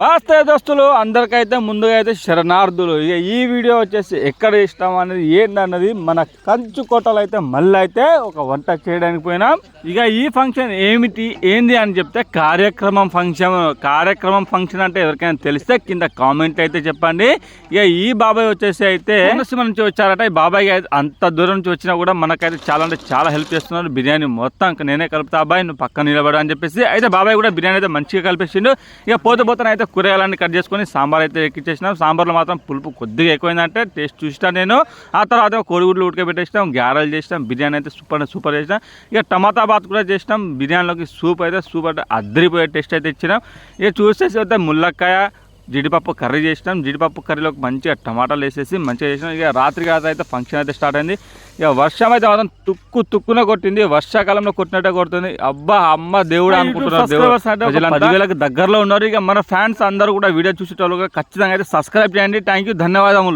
వాస్తవ దోస్తులు అందరికైతే ముందుగా అయితే శరణార్థులు. ఇక ఈ వీడియో వచ్చేసి ఎక్కడ ఇష్టం అనేది ఏంటన్నది మన కంచు కోటలు అయితే మళ్ళీ అయితే ఒక వంట చేయడానికి పోయినాం. ఇక ఈ ఫంక్షన్ ఏమిటి ఏంది అని చెప్తే కార్యక్రమం ఫంక్షన్ కార్యక్రమం ఫంక్షన్ అంటే ఎవరికైనా తెలిస్తే కింద కామెంట్ అయితే చెప్పండి. ఇక ఈ బాబాయ్ వచ్చేసి అయితే మనసు నుంచి వచ్చారట. ఈ బాబాయ్ అయితే అంత దూరం నుంచి వచ్చినా కూడా మనకైతే చాలా అంటే చాలా హెల్ప్ చేస్తున్నారు బిర్యానీ మొత్తం నేనే కలుపుతా అబ్బాయి నువ్వు పక్కన నిలబడు అని చెప్పేసి అయితే బాబాయ్ కూడా బిర్యానీ అయితే మంచిగా కలిపేసిండు. ఇక పోతే పోతే అయితే కూరగాయలన్నీ కట్ చేసుకొని సాంబార్ అయితే ఎక్కించేసినాం సాంబార్లో మాత్రం పులుపు కొద్దిగా ఎక్కువైందంటే టేస్ట్ చూసినా నేను. ఆ తర్వాత కోడిగుడ్లు ఉడకబెట్టేసినాం గ్యారెలు చేసినాం బిర్యానీ అయితే సూపర్ సూపర్ చేసినాం. ఇక టమాటా బాత్ కూడా చేసినాం. బిర్యానీలోకి సూప్ అయితే సూప్ అంటే అద్దరిపోయే టేస్ట్ అయితే ఇచ్చినాం. ఇక చూసేసి అయితే ముల్లక్కాయ జీడిపప్పు కర్రీ చేసినాం. జీడిపప్పు కర్రీలోకి మంచిగా టమాటాలు వేసేసి మంచిగా చేసినాం. ఇక రాత్రి కాదు అయితే ఫంక్షన్ అయితే స్టార్ట్ అయింది. ఇక వర్షం అయితే మాత్రం తుక్కు తుక్కున కొట్టింది. వర్షాకాలంలో కొట్టినట్టే కొడుతుంది. అబ్బా అమ్మ దేవుడు అనుకుంటున్నారు దేవుడు. ప్రజలు పదివేలకు దగ్గరలో ఉన్నారు. ఇక మన ఫ్యాన్స్ అందరూ కూడా వీడియో చూసేటోళ్ళు ఖచ్చితంగా అయితే సబ్స్క్రైబ్ చేయండి. థ్యాంక్ యూ ధన్యవాదములు.